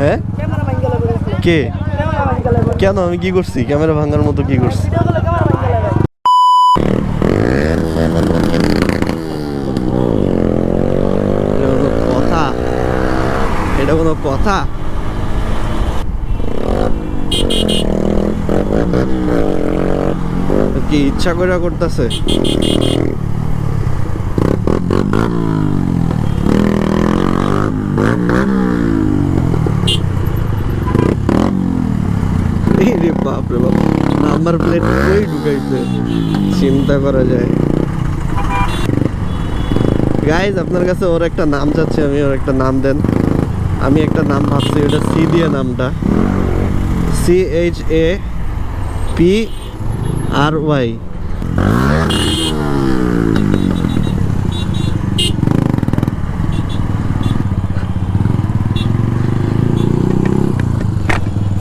হ্যাঁ? কে? কেন? আমি কি করছি? ক্যামেরা ভাঙার মতো কি করছি? কথা? এটা কোনো কথা? কি ইচ্ছা করে করতেছে? নাম্বার প্লেট কই ঢুকাইছে? চিন্তা করা যায়। গাইজ আপনার কাছে ওর একটা নাম চাচ্ছি, আমি ওর একটা নাম দেন। আমি একটা নাম ভাবছি, ওটা সি দিয়ে নামটা। C H A P R Y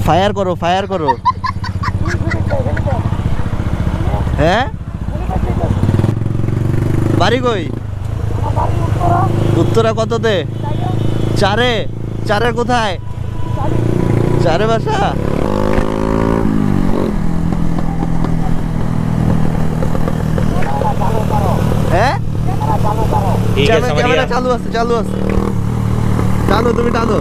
fire করো ফায়ার করো। হ্যাঁ? বাড়ি কই? উত্তরা কততে? চারে? চারে কোথায়? চারে বাসা? হ্যাঁ? ক্যামেরা চালু আছে চালু আছে। টানো তুমি টানো।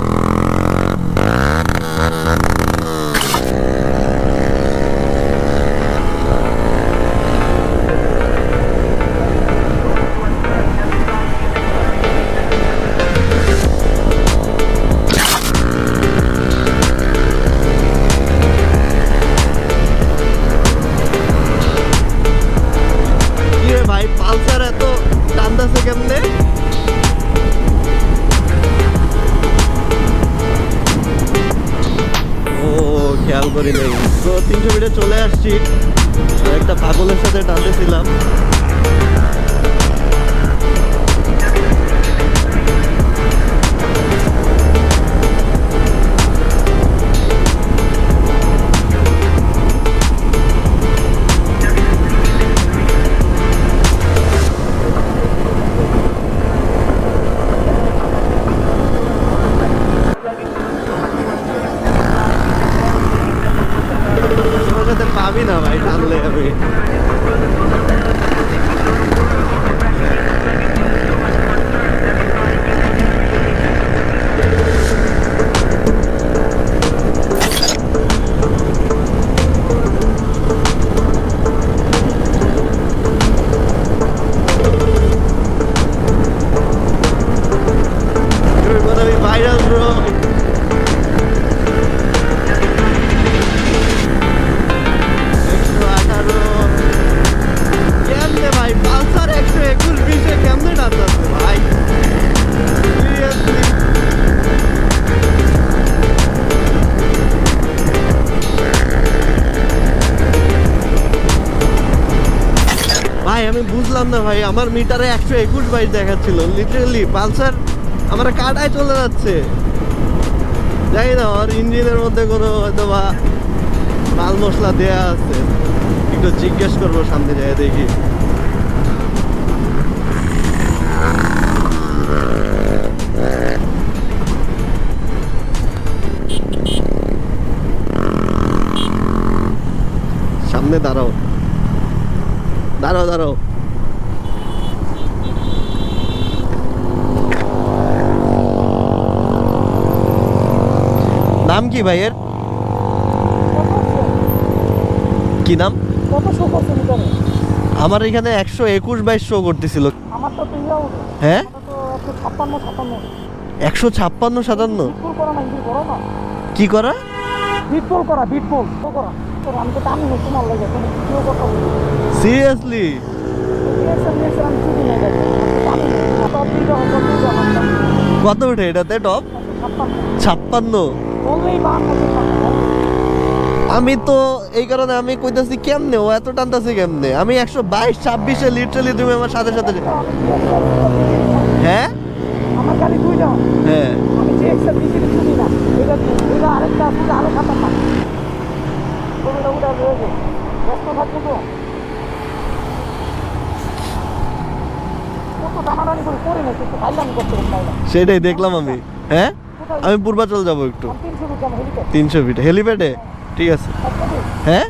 খেয়াল করি নেই। তো তিনশো মিটার চলে আসছি। একটা পাগলের সাথে টানতেছিলাম। সাথে পাবি না ভাই টানলে আমি You're ভাই, আমি বুঝলাম না ভাই, আমার মিটারে একশো একুশ বাইশ দেখাচ্ছিল লিটারেলি পালসার আমার কাটায় চলে যাচ্ছে। জানি না, ওর ইঞ্জিনের মধ্যে কোনো হয়তো বা মাল মশলা দেয়া আছে। একটু জিজ্ঞেস করব সামনে যায় দেখি। সামনে দাঁড়াও। দাঁড়াও দাঁড়াও। নাম কি ভাইয়ের? কি নাম? আমার এখানে একশো একুশ বাইশ শো করতেছিল। হ্যাঁ? একশো ছাপ্পান্ন সাতান্ন? কি করা? করা আমি তো টানি হচ্ছে মাল লাগে তুমি ভিডিও কথা বলি সিরিয়াসলি কত উঠে এটাতে টপ ছাপ্পান্ন। আমি তো এই কারণে আমি কইতাছি কেমনে? ও এত টানতাছে কেমনে? আমি একশো বাইশ ছাব্বিশে লিটারালি তুমি আমার সাথে সাথে হ্যাঁ? হ্যাঁ। ওটা রয়েছে ব্যস্ত থাকব তো সেটাই দেখলাম আমি। হ্যাঁ? আমি পূর্বাচল যাব একটু। তিনশো ফিট হেলিপ্যাডে? ঠিক আছে। হ্যাঁ?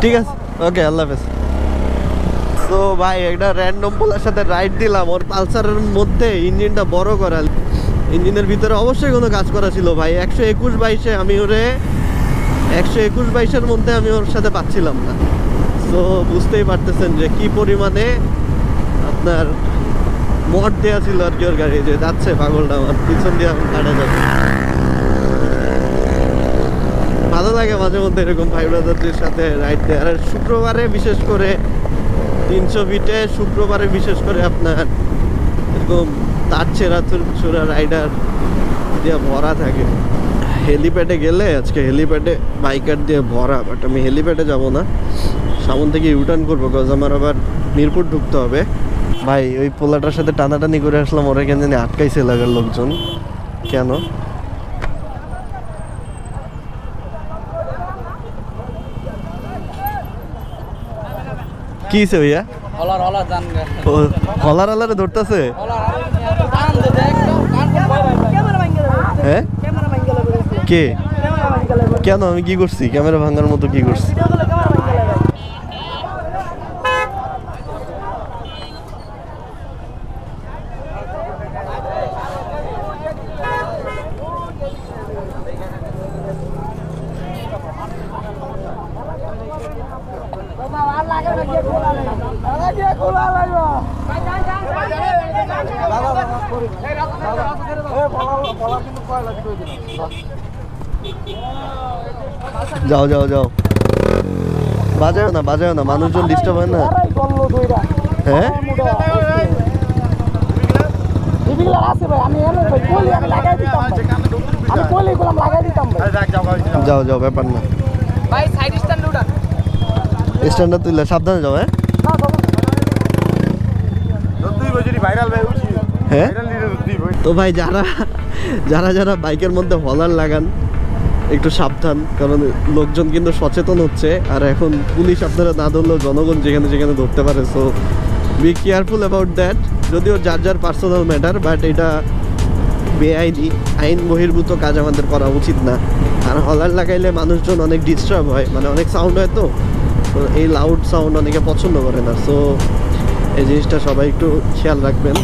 ঠিক আছে। ওকে, আল্লাহ হাফেজ। তো ভাই, একটা র্যান্ডম পোলার সাথে রাইড দিলাম। ওর পালসারের মধ্যে ইঞ্জিনটা বড় করা। ইঞ্জিনের ভিতরে অবশ্যই কোনো কাজ করা ছিল ভাই। একশো একুশ বাইশে আমি ওরে একশো একুশ বাইশের মধ্যে আমি ওর সাথে পাচ্ছিলাম না। তো বুঝতেই পারতেছেন যে কি পরিমাণে আপনার মট দেওয়া ছিল আর কি ওর গাড়ি, যে যাচ্ছে পাগলটা আমার, পিছন দিয়ে এখন কাটা যাবে ভালো লাগে মাঝে মধ্যে এরকম ভাই ব্রাদারদের সাথে রাইড দেয়। আর শুক্রবারে বিশেষ করে তিনশো ফিটে শুক্রবারে বিশেষ করে আপনার এরকম তার ছেঁড়া ছোড়া রাইডার দিয়ে ভরা থাকে। হেলিপ্যাডে গেলে আজকে হেলিপ্যাডে বাইকার দিয়ে ভরা বাট আমি হেলিপ্যাডে যাব না। সামন থেকে ইউটার্ন করব কজ আমার আবার মিরপুর ঢুকতে হবে। ভাই ওই পোলাটার সাথে টানাটানি করে আসলাম ওরা কেন জানি আটকাইছে এলাকার লোকজন। কেন? কি হয়েছে ভাইয়া? হলার হলার ধরতেছে? কে কেন আমি কি করছি ক্যামেরা ভাঙার মতো কি করছি ভাঙ্গে যাবে যাও যাও যাও। বাজাও না বাজাও না মানুষজন ডিস্টার্ব হয় না। হ্যাঁ? যাও যাও ব্যাপার না। ভাই সাইড স্ট্যান্ড উঠা স্ট্যান্ডার্ড তুললে সাবধানে যাও হ্যাঁ হ্যাঁ? তো ভাই যারা যারা যারা বাইকের মধ্যে হলার লাগান, একটু সাবধান, কারণ লোকজন কিন্তু সচেতন হচ্ছে, আর এখন পুলিশ আপনারা না ধরলেও জনগণ যেখানে যেখানে ধরতে পারে so be careful about that যদিও যার যার পার্সোনাল ম্যাটার বাট এটা বেআইনি, আইন বহির্ভূত কাজ আমাদের করা উচিত না। আর হলার লাগাইলে মানুষজন অনেক ডিস্টার্ব হয় মানে অনেক সাউন্ড হয় তো তো এই লাউড সাউন্ড অনেকে পছন্দ করে না সো এই জিনিসটা সবাই একটু খেয়াল রাখবেন।